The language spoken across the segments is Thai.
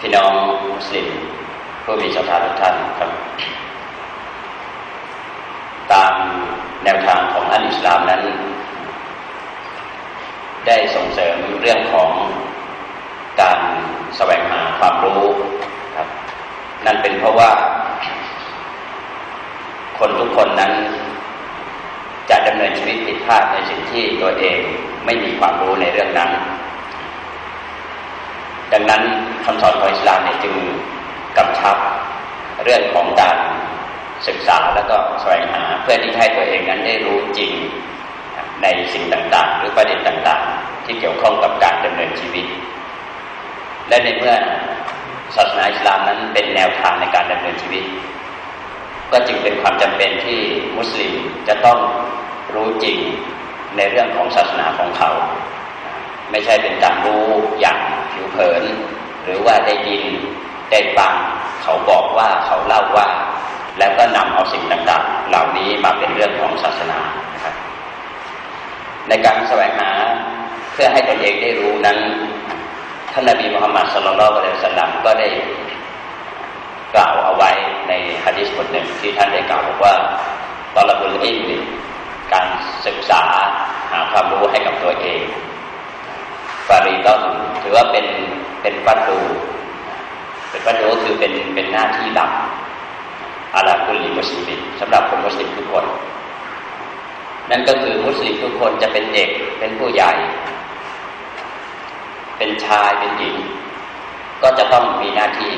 พี่น้องมุสลิมผู้มีศรัทธาทุกท่านครับ ตามแนวทางของอันอิสลามนั้น ได้ส่งเสริมเรื่องของการแสวงหาความรู้ครับ นั่นเป็นเพราะว่า คนทุกคนนั้น จะดำเนินชีวิตผิดพลาดในสิ่งที่ตัวเองไม่มีความรู้ในเรื่องนั้น ดังนั้น คำสอนของอิสลามเนี่ยจึงกำชับเรื่องของการศึกษาแล้วก็แสวงหาเพื่อที่ให้ตัวเองนั้นได้รู้จริงในสิ่งต่างๆ หรือประเด็นต่างๆ ที่เกี่ยวข้องกับการดำเนินชีวิต และในเมื่อศาสนาอิสลามนั้นเป็นแนวทางในการดำเนินชีวิต ก็จึงเป็นความจำเป็นที่มุสลิมจะต้องรู้จริงในเรื่องของศาสนาของเขา ไม่ใช่เป็นการรู้อย่างผิวเผิน หรือว่าได้ยินได้ฟังเขาบอกว่าเขาเล่าว่า แล้วก็นำเอาสิ่งต่างๆ เหล่านี้มาเป็นเรื่องของศาสนานะครับ ในการแสวงหาเพื่อให้ตนเองได้รู้นั้นท่านนบีมุฮัมมัดสุลลัลอะลัยฮิสลามก็ได้กล่าวเอาไว้ในฮะดิษบทหนึ่งที่ท่านได้กล่าวบอกว่าตอลบุลอิลการศึกษาหาความรู้ให้กับตัวเองฟารีต้องถือว่าเป็น เป็นฟัดดูเป็นฟัดดูคือเป็นเป็นหน้าที่หลักอาลาคุลีมุสลิมสำหรับคนมุสลิมทุกคน นั่นก็คือมุสลิมทุกคนจะเป็นเด็กเป็นผู้ใหญ่ เป็นชายเป็นหญิง ก็จะต้องมีหน้าที่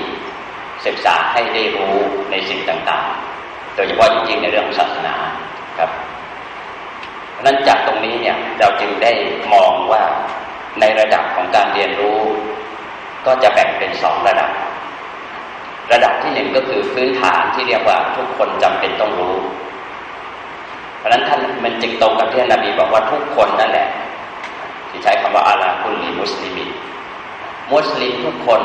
ศึกษาให้ได้รู้ในสิ่งต่างๆ โดยเฉพาะจริงๆในเรื่องศาสนาครับนั้นจากตรงนี้เนี่ยเราจึงได้มองว่าในระดับของการเรียนรู้ ก็จะแบ่งเป็นสองระดับ ระดับที่หนึ่งก็คือพื้นฐานที่เรียกว่าทุกคนจำเป็นต้องรู้ เพราะนั้นท่านมันจึงตรงกับที่นบีบอกว่าทุกคนนั่นแหละ ที่ใช้คำว่าอาลาคุลีมุสลิมิมุสลิมทุกคน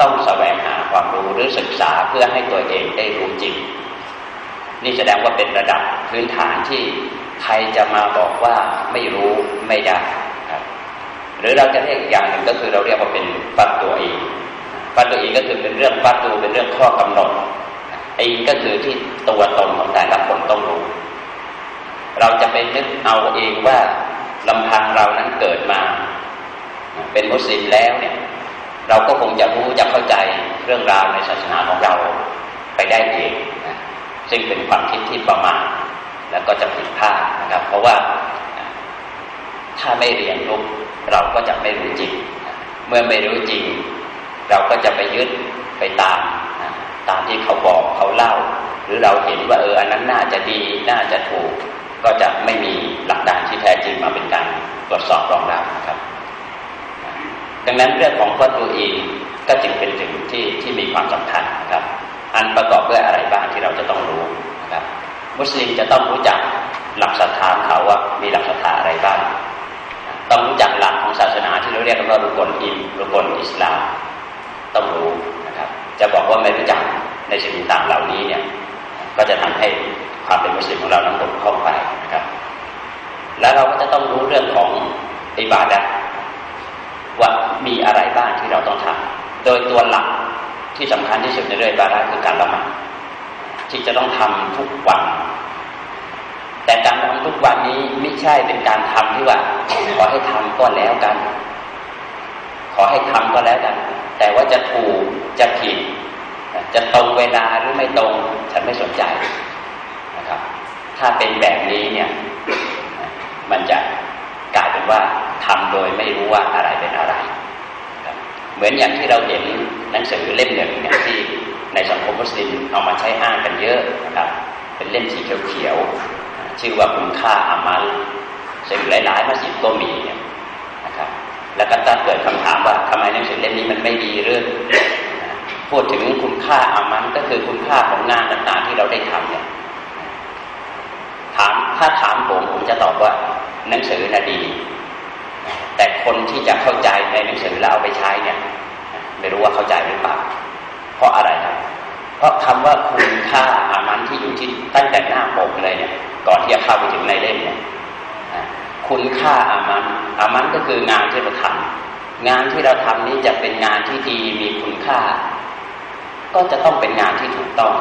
ต้องแสวงหาความรู้หรือศึกษาเพื่อให้ตัวเองได้รู้จริง นี่แสดงว่าเป็นระดับพื้นฐานที่ใครจะมาบอกว่าไม่รู้ไม่ได้ หรือเราจะเรียกอีกอย่างหนึ่งก็คือเราเรียกว่าเป็นฟัดตัวเองฟัดตัวเองก็คือเป็นเรื่องฟัดตัวเป็นเรื่องข้อกำหนดไอ้ก็คือที่ตัวตนของแต่ละคนต้องรู้ เราจะไปนึกเอาเองว่าลำพังเรานั้นเกิดมา เป็นมุสลิมแล้วเนี่ย เราก็คงจะรู้จะเข้าใจเรื่องราวในศาสนาของเราไปได้เองนะซึ่งเป็นความคิดที่ประมาทแล้วก็จะผิดพลาดนะครับ เพราะว่าถ้าไม่เรียนรู้ เราก็จะไม่รู้จริง เมื่อไม่รู้จริง เราก็จะไปยึดไปตามตามที่เขาบอกเขาเล่า หรือเราเห็นว่าเอออันนั้นน่าจะดีน่าจะถูก ก็จะไม่มีหลักฐานที่แท้จริงมาเป็นการตรวจสอบรองรับนะครับ ดังนั้นเรื่องของฟัตูอีก็จึงเป็นสิ่งที่ที่มีความสำคัญนะครับ อันประกอบด้วยอะไรบ้างที่เราจะต้องรู้นะครับ มุสลิมจะต้องรู้จักหลักศรัทธาเขาว่ามีหลักศรัทธาอะไรบ้าง ต้องรู้จักหลักของศาสนาที่เราเรียกว่ารุกลอิมรุกลอิสลาม ต้องรู้นะครับ จะบอกว่าไม่รู้จักในสิ่งต่างเหล่านี้เนี่ย ก็จะทำให้ความเป็นมุสลิมของเรานั้นตกข้องไปนะครับ แล้วเราก็จะต้องรู้เรื่องของอิบาดะว่ามีอะไรบ้างที่เราต้องทำโดยตัวหลักที่สำคัญที่สุดในเรื่องบาระคือการละหมาดที่จะต้องทำทุกวัน แต่การทำทุกวันนี้ไม่ใช่เป็นการทำที่ว่า ขอให้ทำก็แล้วกัน ขอให้ทำก็แล้วกัน แต่ว่าจะถูกจะผิด จะตรงเวลาหรือไม่ตรง ฉันไม่สนใจนะครับ ถ้าเป็นแบบนี้เนี่ย มันจะกลายเป็นว่าทำโดยไม่รู้ว่าอะไรเป็นอะไร เหมือนอย่างที่เราเห็นหนังสือเล่มหนึ่งเนี่ยที่ในสังคมมุสลิมเอามาใช้อ้างกันเยอะนะครับ เป็นเล่มสีเขียวๆ ชื่อว่าคุณค่าอามัลซึ่งหลายๆมัสยิดก็มีเนี่ยนะครับ แล้วก็ตั้งเกิดคำถามว่าทำไมหนังสือเล่มนี้มันไม่ดีเรื่องพูดถึงคุณค่าอามันก็คือคุณค่าของงานต่างๆที่เราได้ทำเนี่ยถามถ้าถามผมผมจะตอบว่าหนังสือน่ะดี แต่คนที่จะเข้าใจในหนังสือแล้วเอาไปใช้เนี่ย ไม่รู้ว่าเข้าใจหรือเปล่าเพราะอะไรครับเพราะคำว่าคุณค่าอามันที่อยู่ที่ตั้งแต่หน้าปกเลยเนี่ย ก่อนที่จะเข้าไปถึงในเล่มเนี่ยคุณค่าอามันอามันก็คืองานที่เราทำงานที่เราทำนี้จะเป็นงานที่ดีมีคุณค่า ก็จะต้องเป็นงานที่ถูกต้อง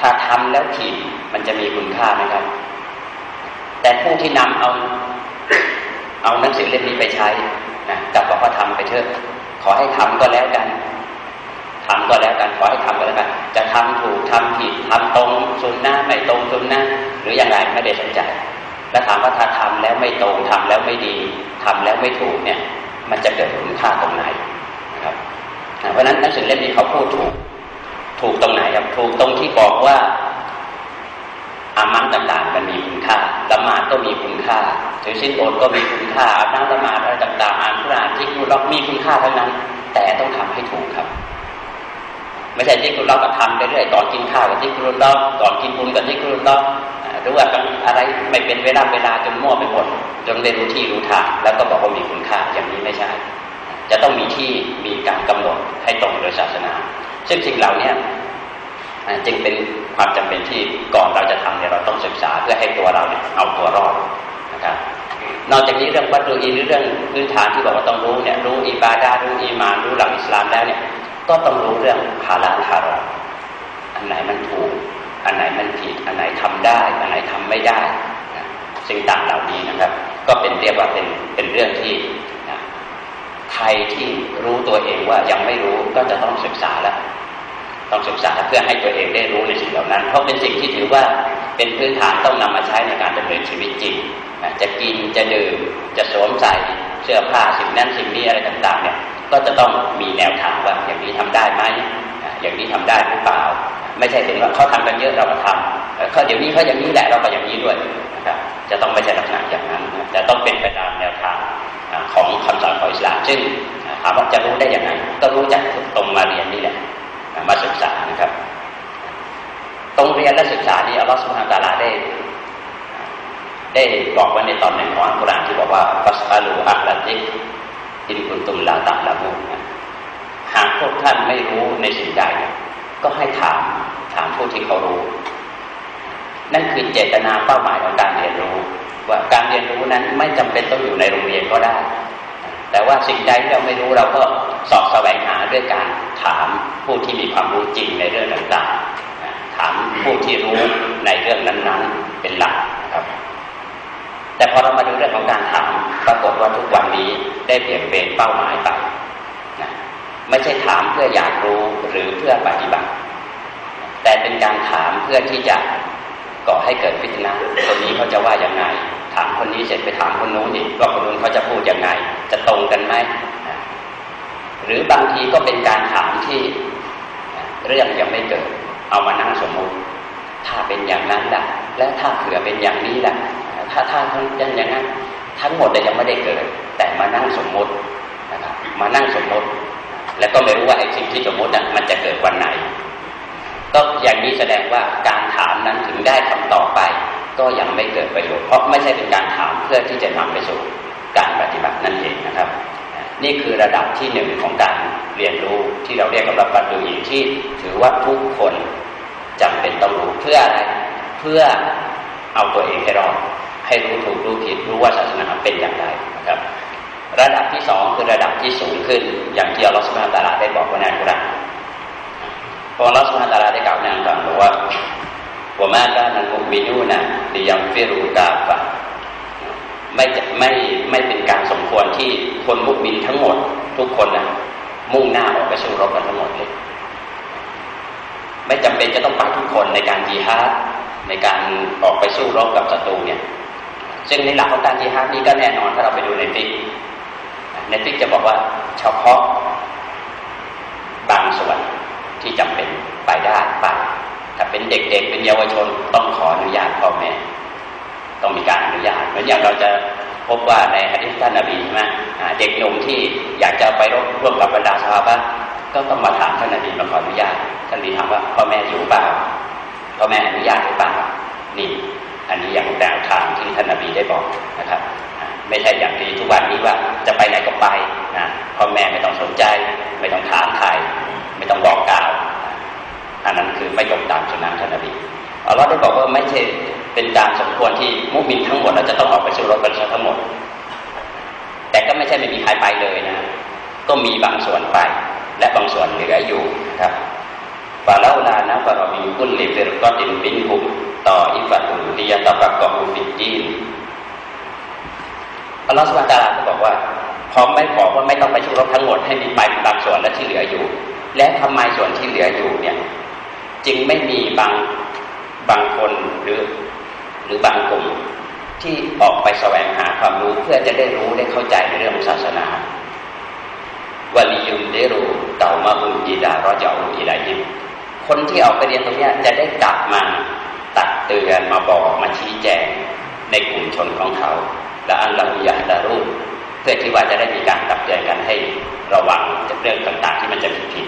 ถ้าทำแล้วผิดมันจะมีคุณค่าไหมครับ แต่ผู้ที่นำเอา เอาหนังสือเล่มนี้ไปใช้นะกับบอกว่าทำไปเถอะขอให้ทำก็แล้วกัน ทำก็แล้วกันขอให้ทำก็แล้วกันจะทำถูกทำผิดทำตรงสุนนะไม่ตรงสุนนะหรืออย่างไรไม่ได้สนใจ แล้วถามว่าถ้าทำแล้วไม่ตรงทำแล้วไม่ดีทำแล้วไม่ถูกเนี่ย มันจะเกิดคุณค่าตรงไหนนะครับเพราะฉะนั้นหนังสือเล่มนี้เขาพูดถูก ถูกตรงไหนครับถูกตรงที่บอกว่าอามันต่างๆมันมีคุณค่าละหมาดก็มีคุณค่าถือสิ้นโอนก็มีคุณค่าอาบน้ำละหมาดอะไรต่างๆอ่านพระานที่คุณล็อกมีคุณค่าทั้งนั้น แต่ต้องทำให้ถูกครับ ไม่ใช่ที่คุณล็อกก็ทำไปเรื่อยก่อนกินข้าวกับที่คุณล็อกก่อนกินบุญกับที่คุณล็อกหรือว่าอะไรไม่เป็นเวลาเวลาจนมั่วไปหมดจนได้รู้ที่รู้ทางแล้วก็บอกว่ามีคุณค่าอย่างนี้ไม่ใช่ จะต้องมีที่มีการกำหนดให้ตรงโดยศาสนา ซึ่งสิ่งเหล่านี้จึงเป็นความจำเป็นที่ก่อนเราจะทำเนี่ยเราต้องศึกษาเพื่อให้ตัวเราเนี่ยเอาตัวรอดนะครับ นอกจากนี้เรื่องวัตถุอีหรือเรื่องพื้นฐานที่บอกว่าต้องรู้เนี่ยรู้อิบาดารู้อีมานรู้หลักอิสลามแล้วเนี่ยก็ต้องรู้เรื่องฮาลาลฮารอมอันไหนมันถูก อันไหนมันผิด อันไหนทำได้ อันไหนทำไม่ได้สิ่งต่างเหล่านี้นะครับ ก็เป็นเรียกว่าเป็นเป็นเรื่องที่ใครที่รู้ตัวเองว่ายังไม่รู้ก็จะต้องศึกษาแล้วต้องศึกษาเพื่อให้ตัวเองได้รู้ในสิ่งเหล่านั้น เพราะเป็นสิ่งที่ถือว่าเป็นพื้นฐานต้องนำมาใช้ในการดำเนินชีวิตจริง จะกินจะดื่มจะสวมใส่เสื้อผ้าสิ่งนั้นสิ่งนี้อะไรต่างๆเนี่ยก็จะต้องมีแนวทางว่าอย่างนี้ทำได้ไหมอย่างนี้ทำได้หรือเปล่า ไม่ใช่เป็นว่าเขาทำกันเยอะเราก็ทำเขาเดี๋ยวนี้เขาอย่างนี้แหละเราก็อย่างนี้ด้วยนะครับจะต้องไม่ใช่ลักษณะอย่างนั้นแต่ต้องเป็นไปตามแนวทางของคำสอนของอิสลามซึ่งถามว่าจะรู้ได้อย่างไรก็รู้จากตรงมาเรียนนี่แหละมาศึกษานะครับ ตรงเรียนและศึกษานี้อัลลอฮฺสุบฮานตาลาได้ ได้บอกไว้ในตอนหนึ่งของอัลกุรอานที่บอกว่าฟัสอาลูอัลลติอินคุนตุมลาตัลามูหากพวกท่านไม่รู้ในสิ่งใดก็ให้ถามถามผู้ที่เขารู้ นั่นคือเจตนาเป้าหมายของการเรียนรู้ ว่าการเรียนรู้นั้นไม่จำเป็นต้องอยู่ในโรงเรียนก็ได้ แต่ว่าสิ่งใดที่เราไม่รู้เราก็สอบแสวงหาด้วยการถามผู้ที่มีความรู้จริงในเรื่องต่างๆ ถามผู้ที่รู้ในเรื่องนั้นๆ เป็นหลัก แต่พอเรามาดูเรื่องของการถามปรากฏว่าทุกวันนี้ได้เปลี่ยนเป็นเป้าหมายไปนะไม่ใช่ถามเพื่ออยากรู้หรือเพื่อปฏิบัติ แต่เป็นการถามเพื่อที่จะก่อให้เกิดพิจารณาคนนี้เขาจะว่าอย่างไง ถามคนนี้เสร็จไปถามคนนู้นอีกว่าคนนู้นเขาจะพูดอยังไง จะตรงกันไหมหรือบางทีก็เป็นการถามที่เรื่องยังไม่เกิด เอามานั่งสมมติ ถ้าเป็นอย่างนั้นล่ะ และถ้าเผื่อเป็นอย่างนี้ล่ะ ถ้าถ้านทั้งอย่างนั้น ทั้งหมดยังไม่ได้เกิด แต่มานั่งสมมตินะครับมานั่งสมมติ แล้วก็ไม่รู้ว่าไอ้สิ่งที่สมมติมันจะเกิดวันไหน ก็อย่างนี้แสดงว่าการถามนั้นถึงได้คำตอบไป ก็ยังไม่เกิดประโยชน์เพราะไม่ใช่เป็นการถามเพื่อที่จะนำไปสู่การปฏิบัตินั่นเองนะครับ นี่คือระดับที่หนึ่งของการเรียนรู้ที่เราเรียกกันว่าปัจจุบันที่ถือว่าทุกคนจำเป็นต้องรู้เพื่ออะไรเพื่อเอาตัวเองให้รอด ให้รู้ถูกรู้ผิดรู้ว่าศาสนาเป็นอย่างไรนะครับ ระดับที่สองคือระดับที่สูงขึ้น อย่างที่อัลลอฮฺสุบฮานตาลาได้บอกไว้ในคุรานพออัลลอฮฺสุบฮานตาลาได้กล่าวในอัลกุรอานบอกว่าว่ามาการนันมุมินูนะดิยัมฟิรูกาฟะไม่ไม่ไม่เป็นการสมควรที่คนมุมินทั้งหมด ทุกคนนะมุ่งหน้าออกไปสู้รบกันทั้งหมดเลยไม่จำเป็นจะต้องไปทุกคนในการจีฮาดในการออกไปสู้รบกับศัตรูเนี่ย ซึ่งในหลักของการจีฮาดนี้ก็แน่นอนถ้าเราไปดูในฟิกในฟิกจะบอกว่าเฉพาะบางส่วนที่จำเป็นไปได้ไปถ้าเป็นเด็กๆเป็นเยาวชนต้องขออนุญาตพ่อแม่ต้องมีการอนุญาตเหมือนอย่างเราจะพบว่าในฮะดิษท่านนบีใช่ไหมเด็กหนุ่มที่อยากจะไปร่วมกับบรรดาชาวบ้านก็ต้องมาถามท่านนบีมาขออนุญาตท่านนบีถามว่าพ่อแม่อยู่เปล่าพ่อแม่อนุญาตหรือเปล่านี่ อันนี้อย่างแนวทางที่ท่านนบีได้บอกนะครับ ไม่ใช่อย่างที่ทุกวันนี้ว่าจะไปไหนก็ไปนะพ่อแม่ไม่ต้องสนใจ ไม่ต้องถามไทยไม่ต้องบอกกล่าวอันนั้นคือไม่ยอมตามสุนัขท่านนบีอัลลอฮ์ได้บอกว่าไม่ใช่เป็นการสมควรที่มุมินทั้งหมดเราจะต้องออกไปสู้รบกันทั้งหมด แต่ก็ไม่ใช่ไม่มีใครไปเลยนะ ก็มีบางส่วนไป และบางส่วนเหลืออยู่นะครับฟาลาลานะฟารมีกุลลิฟิรกตินบินหุม ต่ออิฟัตุลียตะบักกอบูฟิจีนอัลลอฮฺสุบานตาลาก็บอกว่าพร้อมไม่บอว่าไม่ต้องไปชุรบทั้งหมดให้มีไปบางส่วนและที่เหลืออยู่ และทำไมส่วนที่เหลืออยู่เนี่ย จึงไม่มีบางบางคนหรือ หรือบางกลุ่มที่ออกไปแสวงหาความรู้เพื่อจะได้รู้ได้เข้าใจในเรื่องศาสนาวลียุมเดรูเต่ามาอุยีดารอจาอุอีไลยิมคนที่ออกไปเรียนตรงนี้จะได้กลับมา เตือนมาบอกมาชี้แจงในกลุ่มชนของเขา และอันเราอยากดารูเพื่อที่ว่าจะได้มีการตักเตือนกันให้ระวังจากเรื่องต่างๆ ที่มันจะผิดผิด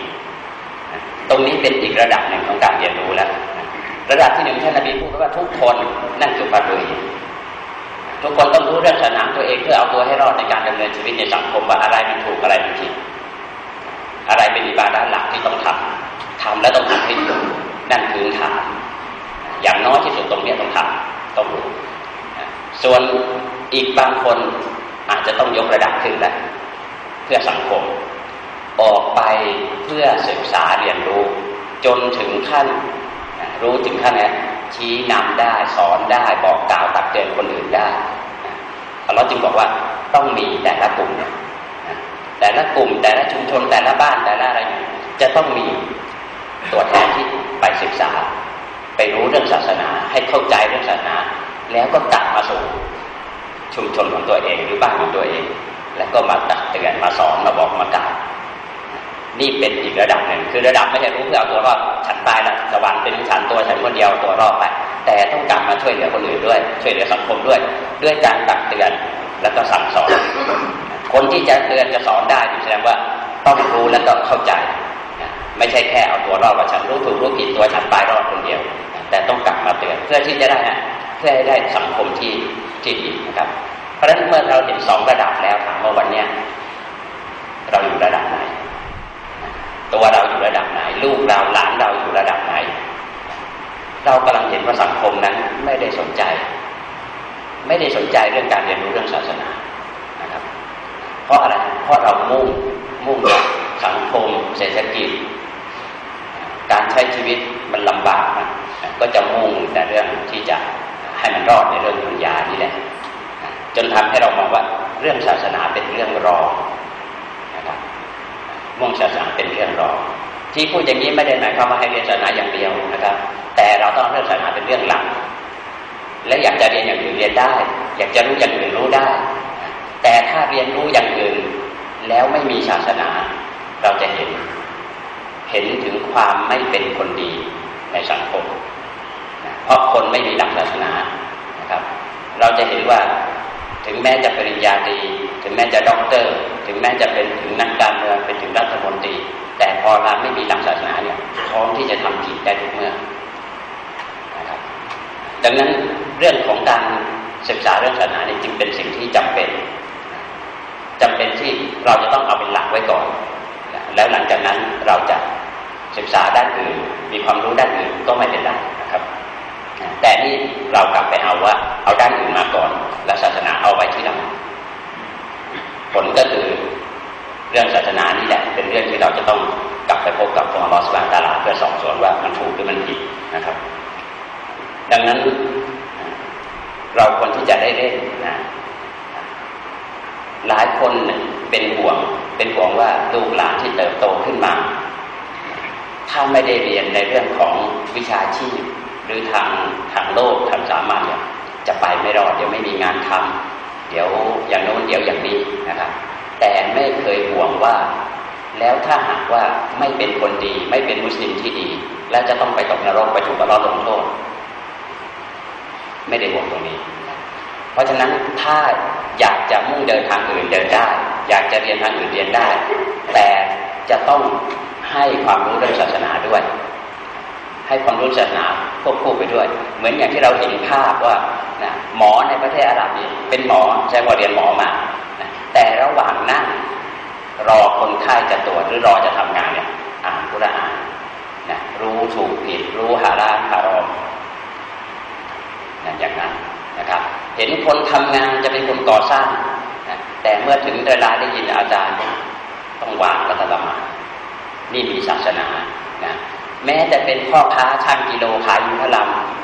ตรงนี้เป็นอีกระดับหนึ่งของการเรียนรู้แล้ว ระดับที่หนึ่งท่านนบีพูดว่าทุกคนนั่นคือปารุยทุกคนต้องรู้เรื่องสนาตัวเองเพื่อเอาตัวให้รอดในการดำเนินชีวิตในสังคมว่าอะไรมันถูกอะไรมันผิดอะไรเป็นอิบาดาหลักที่ต้องทำทำแล้วต้องทำให้ถูกนั่นคือฐาน อย่างน้อยที่สุดตรงนี้ต้องทำต้องรู้ส่วนอีกบางคนอาจจะต้องยกระดับขึ้นแล้วเพื่อสังคม ออกไปเพื่อศึกษาเรียนรู้ จนถึงขั้น รู้ถึงขั้นนี้ชี้นำได้สอนได้บอกกล่าวตักเตือนคนอื่นได้เราจึงบอกว่าต้องมีแต่ละกลุ่มเนี่ยแต่ละกลุ่ม แต่ละชุมชนแต่ละบ้านแต่ละอะไร จะต้องมีตัวแทนที่ไปศึกษา ไปรู้เรื่องศาสนา ให้เข้าใจเรื่องศาสนา แล้วก็กลับมาสู่ชุมชนของตัวเองหรือบ้านของตัวเอง แล้วก็มาตักเตือนมาสอนมาบอกมากล่าวนี่เป็นอีกระดับหนึ่งคือระดับไม่ใช่รู้เพื่อเอาตัวรอดฉันตายล้วสวรรค์เป็นฉันตัวฉันคนเดียวตัวรอดไป แต่ต้องกลับมาช่วยเหลือคนอื่นด้วย ช่วยเหลือสังคมด้วย ด้วยการตักเตือนแล้วก็สั่งสอน คนที่จะเตือนจะสอนได้แสดงว่าต้องรู้แล้วก็เข้าใจ ไม่ใช่แค่เอาตัวรอดว่าฉันรู้ถูกรู้ผิดตัวฉันตายรอดคนเดียว แต่ต้องกลับมาเตือนเพื่อที่จะได้นะเพื่อให้ได้สังคมที่ที่ดีนะครับ เพราะฉะนั้นเมื่อเราเห็นสองระดับแล้วถามว่าวันเนี้ยเราอยู่ระดับไหน ตัวเราอยู่ระดับไหน ลูกเราหลานเราอยู่ระดับไหน เรากำลังเห็นว่าสังคมนั้นไม่ได้สนใจ ไม่ได้สนใจเรื่องการเรียนรู้เรื่องศาสนานะครับ เพราะอะไรเพราะเรามุ่งมุ่งสังคม เศรษฐกิจ การใช้ชีวิต มันลำบากนะก็จะมุ่งแต่เรื่องที่จะให้มันรอดในเรื่องปัญญานี่แหละจนทำให้เรามองว่าเรื่องศาสนาเป็นเรื่องรองนะครับมุ่งศาสนาเป็นเรื่องรอง ที่พูดอย่างนี้ไม่ได้หมายความว่าให้เรียนศาสนาอย่างเดียวนะครับ แต่เราต้องเรื่องศาสนาเป็นเรื่องหลัก และอยากจะเรียนอย่างอื่นเรียนได้ อยากจะรู้อย่างอื่นรู้ได้ แต่ถ้าเรียนรู้อย่างอื่นแล้วไม่มีศาสนา เราจะเห็น เห็นถึงความไม่เป็นคนดีในสังคมเพราะคนไม่มีหลักศาสนานะครับ เราจะเห็นว่าถึงแม้จะปริญญาตรีถึงแม้จะด็อกเตอร์ ถึงแม้จะเป็นถึงนักการเมืองเป็นถึงรัฐมนตรี แต่พอเราไม่มีหลักศาสนาเนี่ยพร้อมที่จะทำผิดได้ทุกเมื่อนะครับ ดังนั้นเรื่องของการศึกษาเรื่องศาสนาเนี่ยจึงเป็นสิ่งที่จำเป็นจำเป็นที่เราจะต้องเอาเป็นหลักไว้ก่อน แล้วหลังจากนั้นเราจะ ศึกษาด้านอื่น มีความรู้ด้านอื่นก็ไม่เป็นไรนะครับ แต่นี่เรากลับไปเอาว่า เอาด้านอื่นมาก่อน แล้วศาสนาเอาไว้ที่หลังผลก็คือเรื่องศาสนานี่แหละเป็นเรื่องที่เราจะต้องกลับไปพบกับองค์ลอสบาตาลาเพื่อสอบสวนว่ามันถูกหรือมันผิดนะครับ ดังนั้นเราควรที่จะได้เล่นนะหลายคนเป็นห่วง เป็นห่วงว่าลูกหลานที่เติบโตขึ้นมา ถ้าไม่ได้เรียนในเรื่องของวิชาชีพ หรือทางทางโลกทางสามัญเนี่ยจะไปไม่รอดเดี๋ยวไม่มีงานทำเดี๋ยวอย่างโน้นเดี๋ยวอย่างนี้นะครับ แต่ไม่เคยห่วงว่า แล้วถ้าหากว่าไม่เป็นคนดี ไม่เป็นมุสลิมที่ดี แล้วจะต้องไปตกนรกไปถูกอัลลอฮ์ลงโทษไม่ได้ห่วงตรงนี้ เพราะฉะนั้นถ้าอยากจะมุ่งเดินทางอื่นเดินได้ อยากจะเรียนทางอื่นเรียนได้ แต่จะต้อง ให้ความรู้เรื่องศาสนาด้วย ให้ความรู้ศาสนาควบคู่ไปด้วย เหมือนอย่างที่เราเห็นภาพว่านะหมอในประเทศอาหรับนี่เป็นหมอใช้ว่าเรียนหมอมานะแต่ระหว่างนั่งรอคนไข้จะตรวจหรือรอจะทำงานเนี่ยอ่านกุรอานนะรู้ถูกผิดรู้หาราหารอมนะอย่างนั้นนะครับ เห็นคนทำงานจะเป็นคนก่อสร้างนะแต่เมื่อถึงเวลาได้ยินอาจารย์ ต้องวางแล้วก็ละหมาด นี่มีศาสนานะแม้แต่เป็นพ่อค้าช่างกิโลขายยุทธล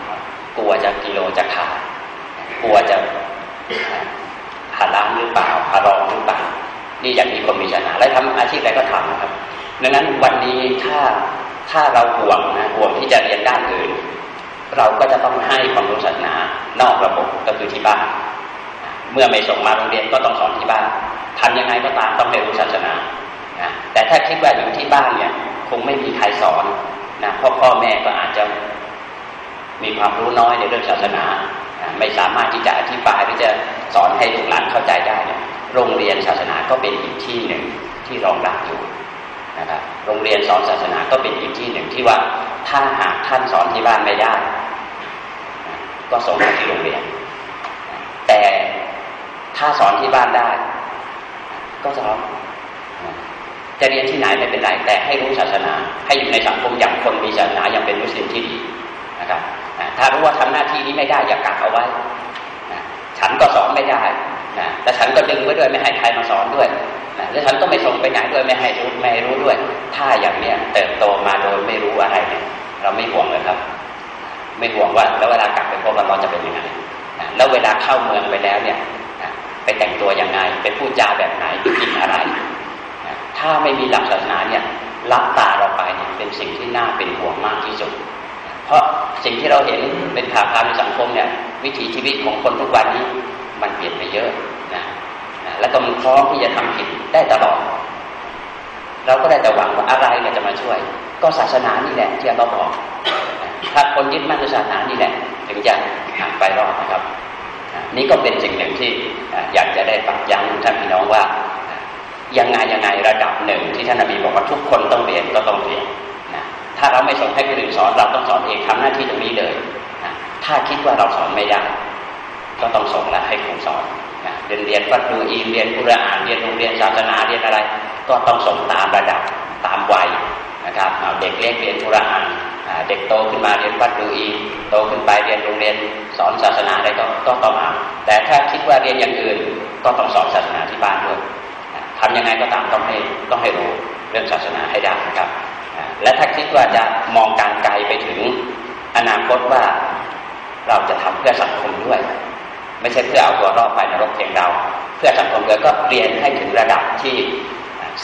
ำกลัวจะกิโลจะขาดกลัวจะหาล้างหรือเปล่าหารองหรือเปล่านี่อย่างนี้คนมีศาสนาและทำอาชีพอะไรก็ทำนะครับ ดังนั้นวันนี้ถ้าถ้าเราห่วงนะห่วงที่จะเรียนด้านอื่น เราก็จะต้องให้ความรู้ศาสนานอกระบบก็คือที่บ้านเมื่อไม่ส่งมาโรงเรียนก็ต้องสอนที่บ้านทำยังไงก็ตามต้องให้รู้ศาสนา นะแต่ถ้าคิดว่าอยู่ที่บ้านเนี่ย คงไม่มีใครสอนนะพ่อพ่อแม่ก็อาจจะมีความรู้น้อยในเรื่องศาสนา ไม่สามารถที่จะอธิบายหรือจะสอนให้ลูกหลานเข้าใจได้เนี่ยโรงเรียนศาสนาก็เป็นอีกที่หนึ่งที่รองรับอยู่นะครับโรงเรียนสอนศาสนาก็เป็นอีกที่หนึ่งที่ว่าถ้าหากท่านสอนที่บ้านไม่ได้ ก็ส่งมาที่โรงเรียน แต่ถ้าสอนที่บ้านได้ ก็สอน จะเรียนที่ไหนไม่เป็นไรแต่ให้รู้ศาสนา ให้อยู่ในสังคมอย่างคนมีศาสนาอย่างเป็นมุสลิมที่ดีนะครับถ้ารู้ว่าทำหน้าที่นี้ไม่ได้อย่ากักเอาไว้ฉันก็สอนไม่ได้นะแต่ฉันก็ดึงไว้ด้วยไม่ให้ใครมาสอนด้วยนะแล้วฉันก็ไม่ส่งไปไหนด้วยไม่ให้รู้ไม่รู้ด้วย ถ้าอย่างเนี้ยเติบโตมาโดยไม่รู้อะไรเนี่ยเราไม่ห่วงเลยครับ ไม่ห่วงว่าแล้วเวลากลับไปพบเราจะเป็นยังไงนะแล้วเวลาเข้าเมืองไปแล้วเนี่ยนะไปแต่งตัวยังไงไปพูดจาแบบไหนกินอะไร ถ้าไม่มีหลักศาสนาเนี่ยรับตาเราไปเนี่ยเป็นสิ่งที่น่าเป็นห่วงมากที่สุด เพราะสิ่งที่เราเห็นเป็นข่าวการในสังคมเนี่ยวิถีชีวิตของคนทุกวันนี้มันเปลี่ยนไปเยอะนะแล้วก็มันพร้อมที่จะทำผิดได้ตลอด เราก็ได้แต่หวังว่าอะไรเนี่ยจะมาช่วย ก็ศาสนานี่แหละที่เราบอก ถ้าคนยึดมั่นศาสนานี่แหละ ถึงจะหายไปรอดนะครับ นี่ก็เป็นสิ่งหนึ่งที่อยากจะได้ปักย้ำท่านพี่น้องว่า ยังไงยังไง ระดับหนึ่งที่ท่านนบีบอกว่าทุกคนต้องเรียนก็ต้องเรียนนะถ้าเราไม่ส่งให้คนอื่นสอนเราต้องสอนเองทำหน้าที่ตรงนี้เลยนะถ้าคิดว่าเราสอนไม่ได้ก็ต้องส่งและให้ครูสอนเรียนเรียนวัดดูอีเรียนกุรอานเรียนโรงเรียนศาสนาเรียนอะไร ก็ต้องส่งตามระดับตามวัยนะครับเอาเด็กเล็กเรียนกุรอานเด็กโตขึ้นมาเรียนวัดดูอีโตขึ้นไปเรียนโรงเรียนสอนศาสนาอะไรก็ก็ต้องเอาแต่ถ้าคิดว่าเรียนอย่างอื่นก็ต้องสอนศาสนาที่บ้านด้วย ทำยังไงก็ตามต้องให้ต้องให้รู้เรื่องศาสนาให้ได้นะครับ และถ้าคิดว่าจะมองการไกลไปถึงอนาคตว่าเราจะทำเพื่อสังคมด้วย ไม่ใช่เพื่อเอาตัวรอดภายในรกเพียงเรา เพื่อสังคมด้วยก็เรียนให้ถึงระดับที่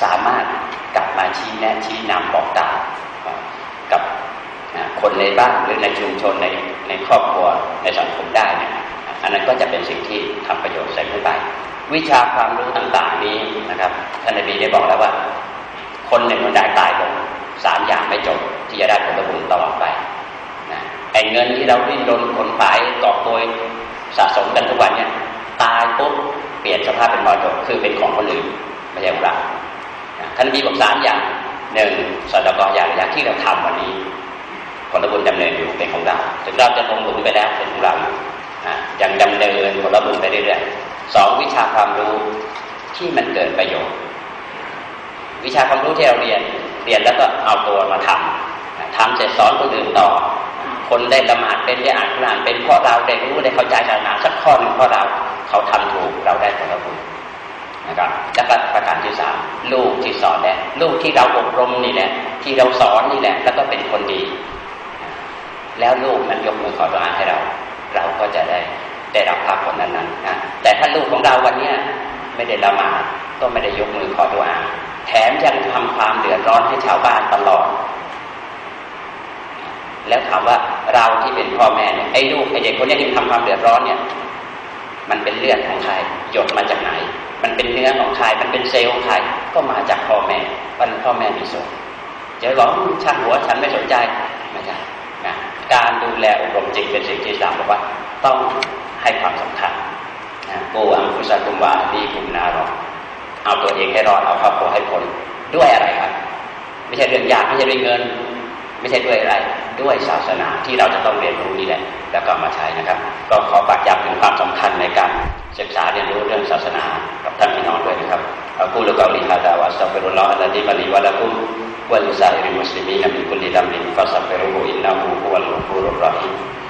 สามารถกลับมาชี้แนะชี้นำบอกกล่าวกับคนในบ้านหรือในชุมชนในในครอบครัวในสังคมได้เนี่ยอันนั้นก็จะเป็นสิ่งที่ทำประโยชน์ใส่ขึ้นไป วิชาความรู้ต่างๆนี้นะครับท่านนบีได้บอกแล้วว่า คนหนึ่งคนใดตายลงสามอย่างไม่จบที่จะได้ผลบุญตลอดไปไอ้เงินที่เราดิ้นรนขนขายกอบโกยสะสมกันทุกวันเนี่ย ตายปุ๊บเปลี่ยนสภาพเป็นมรดกคือเป็นของคนอื่นไม่ใช่ของเราท่านมีบอกสามอย่างหนึ่งสตกออย่างอย่างที่เราทำวันนี้ผลบุญดำเนินอยู่เป็นของเราถึงเราจะลงหลุมไปแล้วเป็นของเราอยู่ยังดำเนินผลบุญไปเรื่อยๆ สองวิชาความรู้ที่มันเกิดประโยชน์ วิชาความรู้ที่เราเรียนเรียนแล้วก็เอาตัวมาทำทำเสร็จสอนคนอื่นต่อ คนได้ละหมาดเป็นได้อ่านกุรานเป็นเพราะเราได้รู้ได้เข้าใจศาสนาสักข้อหนึ่งเพราะเราเขาทำถูกเราได้ผลบุญนะครับแล้วก็ประการที่สามลูกที่สอนแหละลูกที่เราอบรมนี่แหละ ที่เราสอนนี่แหละ แล้วก็เป็นคนดี แล้วลูกนั้นยกมือขอดุอาให้เรา เราก็จะได้ ได้รับภาพผลนั้นนั้นนะแต่ถ้าลูกของเราวันเนี้ยไม่ได้ละหมาดก็ไม่ได้ยกมือขอดุอาแถมยังทำความเดือดร้อนให้ชาวบ้านตลอด แล้วถามว่าเราที่เป็นพ่อแม่เนี่ยไอ้ลูกไอ้เด็กคนนี้ที่ทำความเดือดร้อนเนี่ย มันเป็นเลือดของใครหยดมาจากไหน มันเป็นเนื้อของใครมันเป็นเซลล์ของใครก็มาจากพ่อแม่วันพ่อแม่มีส่วนจะบอกช่างหัวฉันไม่สนใจไม่ใช่ การดูแลอบรมจริงเป็นสิ่งที่สามบอกว่าต้องให้ความสำคัญโกอังคุสตุมวาดีกุมนารอเอาตัวเองให้รอดเอาครอบครัวให้พ้นด้วยอะไรครับ ไม่ใช่เรื่องยากไม่ใช่เรื่องเงิน ไม่ใช่ด้วยอะไร ด้วยศาสนาที่เราจะต้องเรียนรู้นี่แหละ แล้วก็มาใช้นะครับ ก็ขอฝากย้ำถึงความสำคัญในการศึกษาเรียนรู้เรื่องศาสนากับท่านพี่น้องด้วยนะครับอักูลกอลิฮะ ดาวะสัฟฟิรุลล